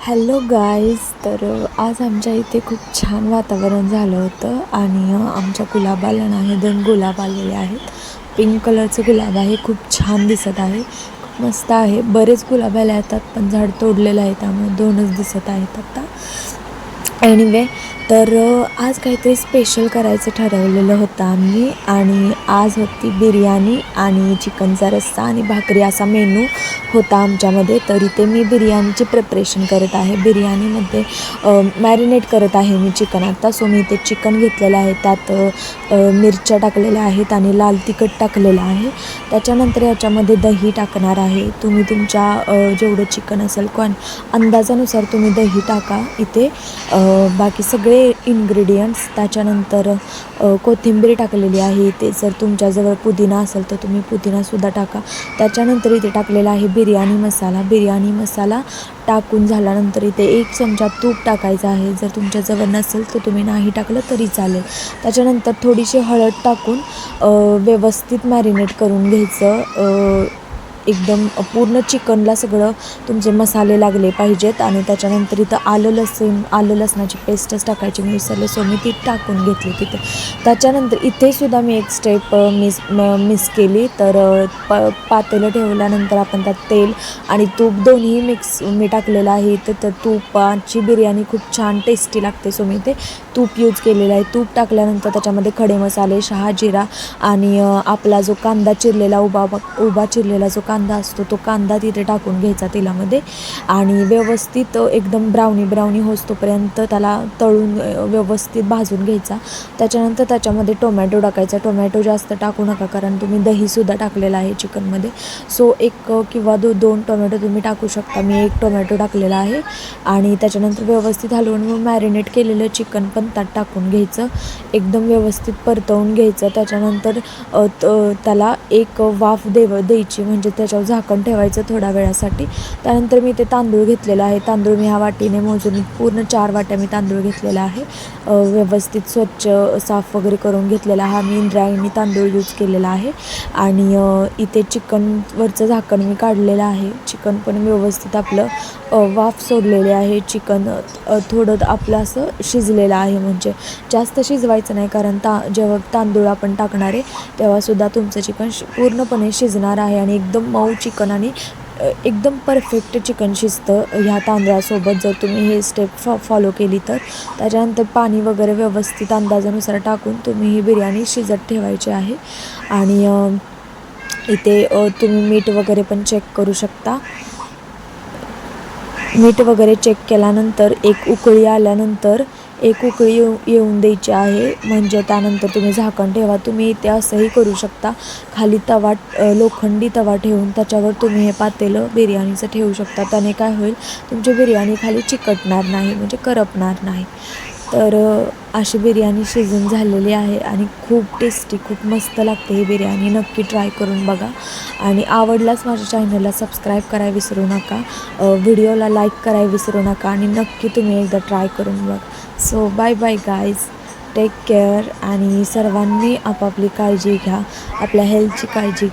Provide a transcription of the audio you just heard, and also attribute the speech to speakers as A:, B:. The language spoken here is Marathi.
A: हॅलो गाईज तर आज आमच्या इथे खूप छान वातावरण झालं होतं आणि आमच्या गुलाबाला नाही दोन गुलाब आलेले आहेत. पिंक कलरचं गुलाब आहे खूप छान दिसत आहे. खूप मस्त आहे. बरेच गुलाब आले येतात पण झाड तोडलेलं आहे त्यामुळे दोनच दिसत आहेत आता. एनिवे तर आज काहीतरी स्पेशल करायचं ठरवलेलं होतं आम्ही आणि आज होती बिर्याणी आणि चिकनचा रस्सा आणि भाकरी असा मेनू होता आमच्यामध्ये तर इथे मी बिर्याणीची प्रिपरेशन करत आहे. बिर्याणीमध्ये मॅरिनेट करत आहे मी चिकन आता सो मी इथे चिकन घेतलेलं आहे. त्यात मिरच्या टाकलेल्या आहेत आणि लाल तिखट टाकलेलं आहे. त्याच्यानंतर याच्यामध्ये दही टाकणार आहे. तुम्ही तुमच्या जेवढं चिकन असेल कोण अंदाजानुसार तुम्ही दही टाका इथे. बाकी सगळे इन्ग्रेडियंट्स त्याच्यानंतर कोथिंबीर टाकलेली आहे. इथे जर तुमच्याजवळ पुदिना असेल तर तुम्ही पुदिनासुद्धा टाका. त्याच्यानंतर इथे टाकलेलं आहे बिर्याणी मसाला बिर्याणी मसाला टाकून झाल्यानंतर इथे एक चमचा तूप टाकायचा आहे. जर तुमच्याजवळ नसेल तर तुम्ही नाही टाकलं तरी चालेल. त्याच्यानंतर थोडीशी हळद टाकून व्यवस्थित मॅरिनेट करून घ्यायचं. एकदम पूर्ण चिकनला सगळं तुमचे मसाले लागले पाहिजेत आणि त्याच्यानंतर इथं आलं लसूण आलं लसणाची पेस्टच टाकायची. मी विसरले सो मी ती टाकून घेतली तिथे. त्याच्यानंतर इथे सुद्धा मी एक स्टेप मिस म- मिस केली. तर प पातेलं ठेवल्यानंतर आपण त्यात तेल आणि तूप दोन्ही मिक्स मी टाकलेलं आहे इथे. तर तुपाची बिर्याणी खूप छान टेस्टी लागते सो मी ते तूप यूज केलेलं आहे. तूप टाकल्यानंतर त्याच्यामध्ये खडे मसाले शहाजिरा आणि आपला जो कांदा चिरलेला उभा उभा चिरलेला जो कांदा कांदा असतो तो कांदा तिथे टाकून घ्यायचा तेलामध्ये आणि व्यवस्थित एकदम ब्राउनी ब्राउनी होतोपर्यंत त्याला तळून व्यवस्थित भाजून घ्यायचा. त्याच्यानंतर त्याच्यामध्ये टोमॅटो टाकायचा. टोमॅटो जास्त टाकू नका कारण तुम्ही दहीसुद्धा टाकलेलं आहे चिकनमध्ये. सो एक किंवा दो दोन टोमॅटो तुम्ही टाकू शकता. मी एक टोमॅटो टाकलेला आहे आणि त्याच्यानंतर व्यवस्थित हलवून मग मॅरिनेट केलेलं चिकन पण त्यात टाकून घ्यायचं. एकदम व्यवस्थित परतवून घ्यायचं. त्याच्यानंतर त- त्याला एक वाफ देव द्यायची. म्हणजे त्याच्यावर झाकण ठेवायचं थोड्या वेळासाठी. त्यानंतर मी ते तांदूळ घेतलेला आहे. तांदूळ मी ह्या वाटीने मोजून पूर्ण चार वाट्या मी तांदूळ घेतलेला आहे. व्यवस्थित स्वच्छ साफ वगैरे करून घेतलेला हा मी इंद्रायणी तांदूळ यूज केलेला आहे. आणि इथे चिकनवरचं झाकण मी काढलेलं आहे. चिकन पण व्यवस्थित आपलं वाफ सोडलेले आहे. चिकन थोडं आपलं असं शिजलेलं आहे म्हणजे. जास्त शिजवायचं नाही कारण ता जेव्हा तांदूळ आपण टाकणार आहे तेव्हासुद्धा तुमचं चिकन शि पूर्णपणे शिजणार आहे आणि एकदम मऊ चिकन आणि एकदम परफेक्ट चिकन शिजतं ह्या तांदळासोबत जर तुम्ही हे स्टेप फॉ फॉलो केली तर. त्याच्यानंतर पाणी वगैरे व्यवस्थित अंदाजानुसार टाकून तुम्ही ही बिर्याणी शिजत ठेवायची आहे. आणि इथे तुम्ही मीठ वगैरे पण चेक करू शकता. मीठ वगैरे चेक केल्यानंतर एक उकळी आल्यानंतर एक उकळी येऊ येऊन द्यायची आहे. म्हणजे त्यानंतर तुम्ही झाकण ठेवा. तुम्ही इथे असंही करू शकता. खाली तवा लोखंडी तवा ठेवून त्याच्यावर तुम्ही हे पातेलं बिर्याणीचं ठेवू शकता. त्याने काय होईल तुमची बिर्याणी खाली चिकटणार नाही म्हणजे करपणार नाही. तर अशी बिर्याणी शिजून झालेली आहे आणि खूप टेस्टी खूप मस्त लागते ही बिर्याणी. नक्की ट्राय करून बघा. आणि आवडल्यास माझ्या चॅनलला सबस्क्राईब करायला विसरू नका. व्हिडिओला लाईक करायला विसरू नका. आणि नक्की तुम्ही एकदा ट्राय करून बघा. So bye bye guys take care आणि सर्वांनी आपापली काळजी घ्या. आपल्या हेल्थची काळजी घ्या